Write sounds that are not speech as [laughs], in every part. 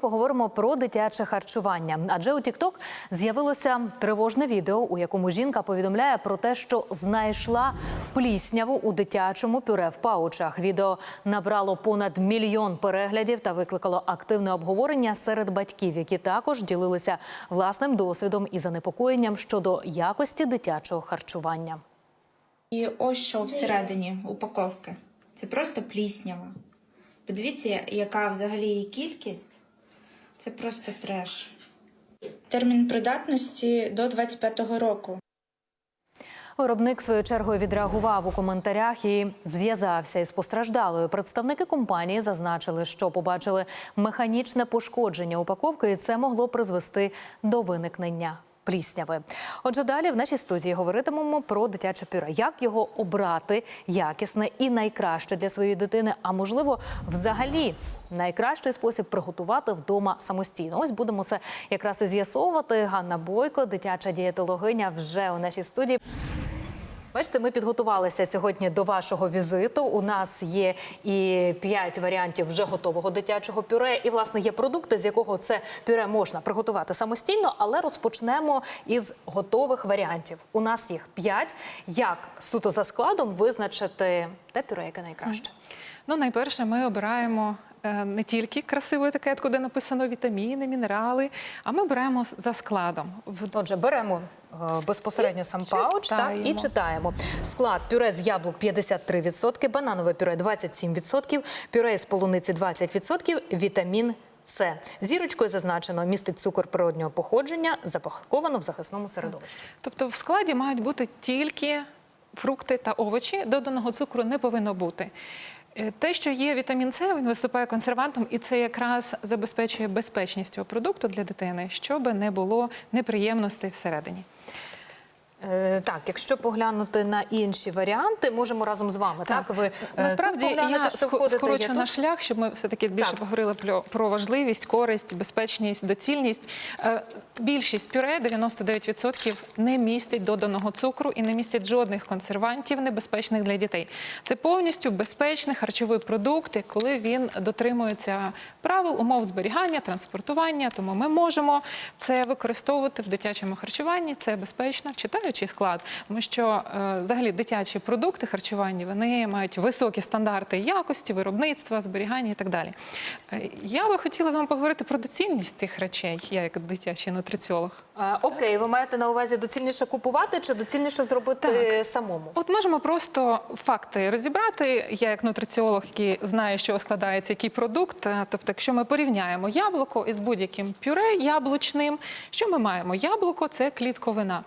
Поговоримо про дитяче харчування. Адже у TikTok з'явилося тривожне відео, у якому жінка повідомляє про те, що знайшла плісняву у дитячому пюре в паучах. Відео набрало понад мільйон переглядів та викликало активне обговорення серед батьків, які також ділилися власним досвідом і занепокоєнням щодо якості дитячого харчування. І ось що всередині упаковки. Це просто пліснява. Подивіться, яка взагалі її кількість. Це просто треш. Термін придатності до 25-го року. Виробник своєю чергою відреагував у коментарях і зв'язався із постраждалою. Представники компанії зазначили, що побачили механічне пошкодження упаковки, і це могло призвести до виникнення. Плісняви. Отже, далі в нашій студії говоритимемо про дитяче пюре. Як його обрати якісне і найкраще для своєї дитини, а можливо, взагалі найкращий спосіб приготувати вдома самостійно. Ось будемо це якраз і з'ясовувати. Ганна Бойко, дитяча дієтологиня, вже у нашій студії. Бачите, ми підготувалися сьогодні до вашого візиту. У нас є і п'ять варіантів вже готового дитячого пюре. І власне є продукти, з якого це пюре можна приготувати самостійно, але розпочнемо із готових варіантів. У нас їх п'ять. Як суто за складом визначити те пюре, яке найкраще? Ну, найперше, ми обираємо не тільки красиву етикетку, де написано вітаміни, мінерали, а ми з- за складом. Отже, беремо е, безпосередньо сам пауч так, і Читаємо. читаємо. Склад пюре з яблук 53%, бананове пюре 27%, пюре з полуниці 20%, вітамін С. Зірочкою зазначено містить цукор природнього походження, запаковано в захисному середовищі. Тобто в складі мають бути тільки фрукти та овочі, доданого цукру не повинно бути. Е, Те, що є вітамін С, він виступає консервантом, і це якраз забезпечує безпечність цього продукту для дитини, щоб не було неприємностей всередині. Е, так, якщо поглянути на інші варіанти, можемо разом з вами. Так, ви е, насправді я скорочу наш шлях, щоб ми все таки більше Так. поговорили про, про важливість, користь, безпечність, доцільність. Е, Більшість пюре 99% не містять доданого цукру і не містять жодних консервантів, небезпечних для дітей. Це повністю безпечний харчовий продукт, коли він дотримується правил, умов зберігання, транспортування. Тому ми можемо це використовувати в дитячому харчуванні. Це безпечно, читаючи склад, тому що е, взагалі дитячі продукти харчування вони мають високі стандарти якості, виробництва, зберігання і так далі. Е, Я би хотіла з вами поговорити про доцільність цих речей, я як дитячий нутриціолог. А, окей, ви маєте на увазі доцільніше купувати чи доцільніше зробити самому? От можемо просто факти розібрати. Я як нутриціолог, який знає, чого складається який продукт. Е, Тобто, якщо ми порівняємо яблуко із будь-яким пюре яблучним, що ми маємо? Яблуко це клітковина,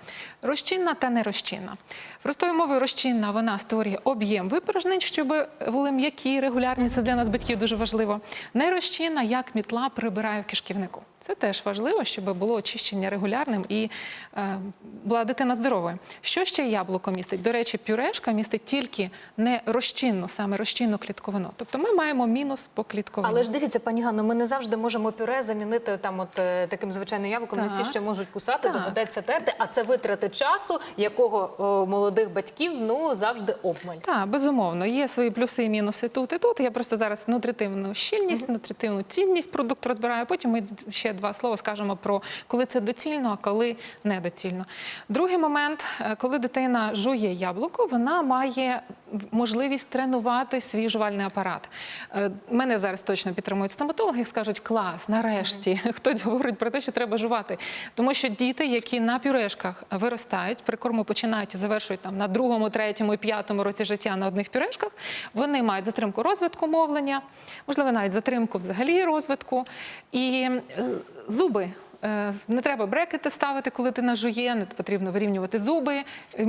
розчинна та нерозчинна. Простою мовою розчинна вона створює об'єм випорожнень, щоб були м'які, регулярні. Це для нас батьків дуже важливо. Нерозчинна, як мітла прибирає в кишківнику. Це теж важливо, щоб було очищення регулярним і е, була дитина здоровою. Що ще яблуко містить? До речі, пюрешка містить тільки не розчинну, саме розчинну клітковину. Тобто ми маємо мінус по клітковині. Але ж дивіться, пані Ганно, ми не завжди можемо пюре замінити там, от е, таким звичайним яблуком. Не всі Так. ще можуть кусати, Так. доведеться терти. А це витрати часу, якого о, молодих батьків ну завжди обмаль. Так, безумовно, є свої плюси і мінуси тут і тут. Я просто зараз нутритивну щільність, нутритивну цінність продукту розбираю. Потім ми ще два слова скажемо про коли це доцільно, а коли недоцільно. Другий момент, е, коли дитина жує яблуко, вона має можливість тренувати свій жувальний апарат. Е, Мене зараз точно підтримують стоматологи, скажуть клас, нарешті [laughs] хтось говорить про те, що треба жувати. Тому що діти, які на пюрешках виростають, прикорму починають і завершують там на другому, третьому і п'ятому році життя на одних пюрешках, вони мають затримку розвитку мовлення, можливо, навіть затримку взагалі розвитку і е, зуби. Е, Не треба брекети ставити, коли ти нажує, не потрібно вирівнювати зуби, е,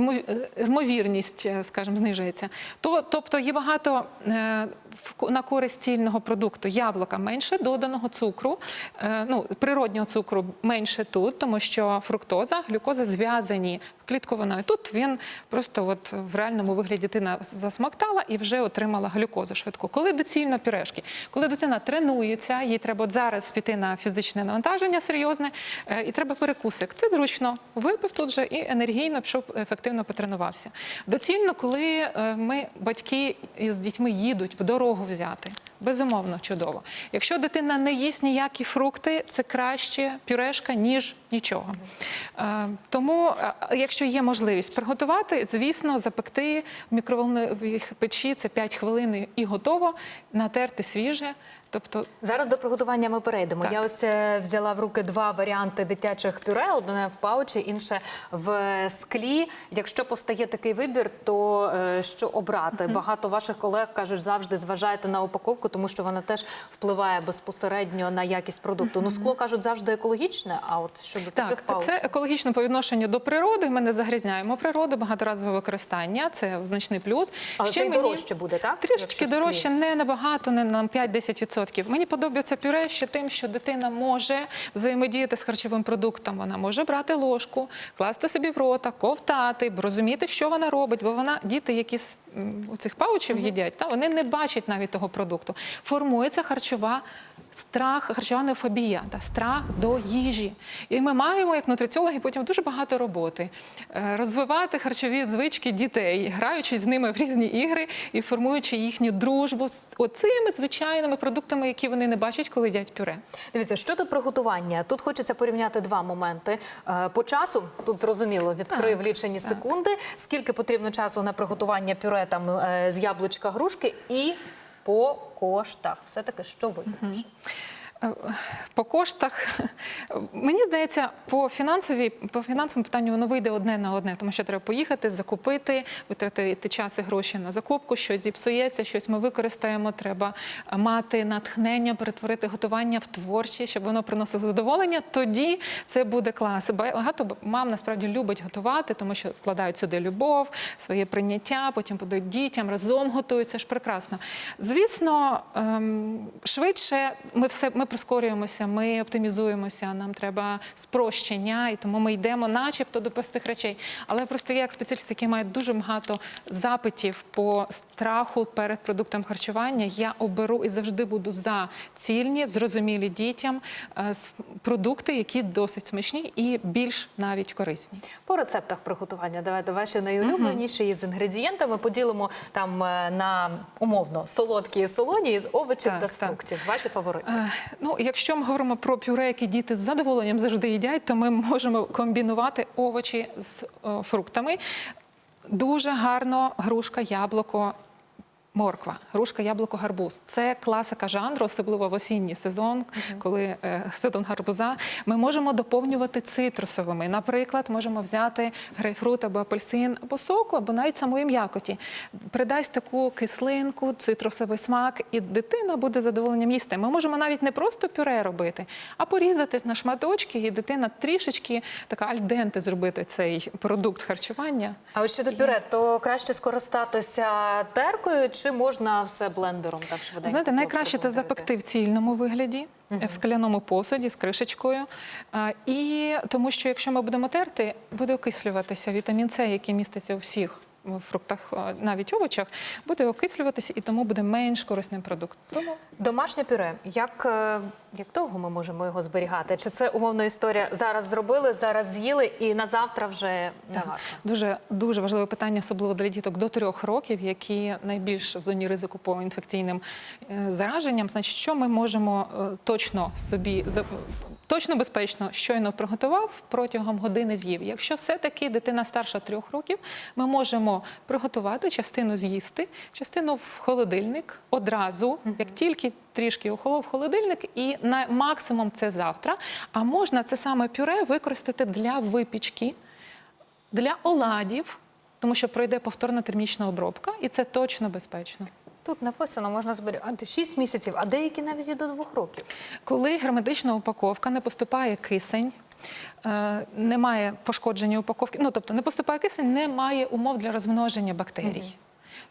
ймовірність, е, скажімо, знижується. То, тобто є багато на користь цільного продукту. Яблука менше доданого цукру, ну, природнього цукру менше тут, тому що фруктоза, глюкоза зв'язані клітковиною. Тут він просто от в реальному вигляді дитина засмактала і вже отримала глюкозу швидку. Коли доцільно пюрешки, коли дитина тренується, їй треба от зараз піти на фізичне навантаження серйозне, е, і треба перекусик. Це зручно. Випив тут же і енергійно пішов ефективно потренувався. Доцільно, коли е, ми, батьки із дітьми їдуть в дорогу взяти. Безумовно, чудово. Якщо дитина не їсть ніякі фрукти, це краще пюрешка, ніж нічого. Е, Тому, е, якщо є можливість приготувати, звісно, запекти в мікроволновій печі це 5 хвилин і готово, натерти свіже. Тобто Зараз до приготування ми перейдемо. Так. Я ось е, взяла в руки два варіанти дитячих пюре: одне в паучі, інше в склі. Якщо постає такий вибір, то е, що обрати? Багато ваших колег кажуть, завжди зважайте на упаковку, тому що вона теж впливає безпосередньо на якість продукту. Ну, скло кажуть завжди екологічне. А от щодо таких Так, пауч, це екологічно по відношенню до природи. Ми не загрязняємо природу, багаторазове використання. Це значний плюс. але це й мені- дорожче буде, так? Трішки дорожче, не набагато, не на 5-10%. Мені подобається пюре ще тим, що дитина може взаємодіяти з харчовим продуктом. Вона може брати ложку, класти собі в рота, ковтати, розуміти, що вона робить. Бо вона діти, які цих паучів їдять, та вони не бачать навіть того продукту. Формується харчова. Страх, харчова неофобія, та страх до їжі. І ми маємо, як нутриціологи, потім дуже багато роботи. Е, Розвивати харчові звички дітей, граючи з ними в різні ігри і формуючи їхню дружбу з оцими звичайними продуктами, які вони не бачать, коли їдять пюре. Дивіться, щодо приготування, тут хочеться порівняти два моменти. Е, По часу тут зрозуміло, відкрив Так, лічені так. секунди. Скільки потрібно часу на приготування пюре там е, з яблучка грушки і по коштах. Все таки, що вигідніше? Е, По коштах мені здається, по фінансовій по фінансовому питанню воно вийде одне на одне, тому що треба поїхати, закупити, витратити час і гроші на закупку, щось зіпсується, щось ми використаємо. Треба мати натхнення, перетворити готування в творчість, щоб воно приносило задоволення. Тоді це буде клас. Багато мам насправді любить готувати, тому що вкладають сюди любов, своє прийняття, потім подають дітям, разом готують. Це ж прекрасно. Звісно, ем, швидше ми все ми прискорюємося, ми оптимізуємося. Нам треба спрощення, і тому ми йдемо, начебто, до простих речей. Але просто я як спеціаліст, який має дуже багато запитів по страху перед продуктом харчування, я оберу і завжди буду за цільні, зрозумілі дітям е, продукти, які досить смачні і більш навіть корисні. По рецептах приготування давайте ваші найулюбленіші із інгредієнтами поділимо там е, на умовно солодкі і солоні із овочів Так, та з так. фруктів. Ваші фаворити. Ну, якщо ми говоримо про пюре, які діти з задоволенням завжди їдять, то ми можемо комбінувати овочі з е, фруктами. Дуже гарно грушка, яблуко. Морква, грушка, яблуко, гарбуз це класика жанру, особливо в осінній сезон, коли е, сезон гарбуза. Ми можемо доповнювати цитрусовими. Наприклад, можемо взяти грейпфрут або апельсин, або соку, або навіть самої м'якоті. Придасть таку кислинку, цитрусовий смак, і дитина буде задоволенням їсти. Ми можемо навіть не просто пюре робити, а порізати на шматочки, і дитина трішечки така альденте зробити цей продукт харчування. А от щодо пюре, то краще скористатися теркою чи можна все блендером так швиденько? Знаєте, найкраще це запекти в цільному вигляді, в скляному посуді з кришечкою. А, І тому що якщо ми будемо терти, буде окислюватися вітамін С, який міститься у всіх фруктах, навіть овочах, буде окислюватися і тому буде менш корисним продуктом. Домашнє пюре. Як, е, як довго ми можемо його зберігати? Чи це умовна історія? Зараз зробили, зараз з'їли і на завтра вже не Так. варто? Дуже дуже важливе питання, особливо для діток до трьох років, які найбільш в зоні ризику по інфекційним е, зараженням. Значить, що ми можемо е, точно собі точно безпечно щойно приготував протягом години з'їв. Якщо все-таки дитина старша трьох років, ми можемо приготувати частину з'їсти, частину в холодильник одразу, як тільки трішки охолов холодильник, і на максимум це завтра. А можна це саме пюре використати для випічки для оладів, тому що пройде повторна термічна обробка, і це точно безпечно. Тут написано, можна зберігати 6 місяців, а деякі навіть і до 2 років. Коли герметична упаковка не поступає кисень. е, Немає пошкодження упаковки, ну тобто не поступає кисень, немає умов для розмноження бактерій.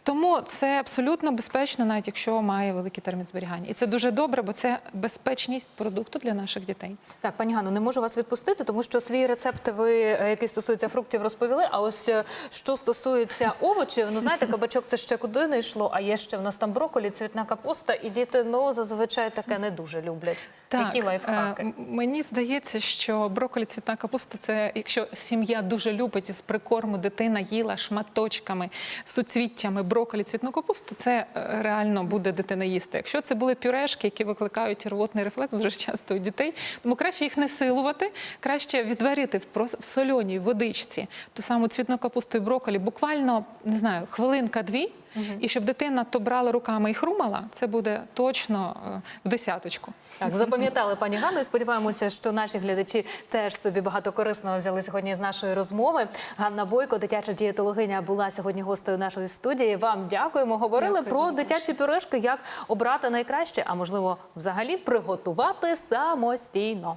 Тому це абсолютно безпечно, навіть якщо має великий термін зберігання. І це дуже добре, бо це безпечність продукту для наших дітей. Так, пані Ганно, не можу вас відпустити, тому що свій рецепт ви, е, який стосується фруктів, розповіли. А ось е, що стосується овочів, ну знаєте, [laughs] кабачок це ще куди не йшло, а є ще в нас там броколі, цвітна капуста, і діти ну зазвичай таке не дуже люблять. Які е, лайфхаки? мені здається, що брокколі, цвітна капуста це якщо сім'я дуже любить із прикорму, дитина їла шматочками, суцвіттями. Брокколі, цвітну капусту, це е, реально буде дитина їсти. Якщо це були пюрешки, які викликають рвотний рефлекс дуже часто у дітей, тому краще їх не силувати, краще відварити в сольоній водичці ту саму цвітну капусту і брокколі, буквально не знаю, хвилинка-дві. І щоб дитина то брала руками і хрумала, це буде точно е, в десяточку. Так, запам'ятали пані Ганну і сподіваємося, що наші глядачі теж собі багато корисного взяли сьогодні з нашої розмови. Ганна Бойко, дитяча дієтологиня, була сьогодні гостею нашої студії. Вам дякуємо. Говорили Дякую про дитячі пюрешки, як обрати найкраще, а можливо, взагалі приготувати самостійно.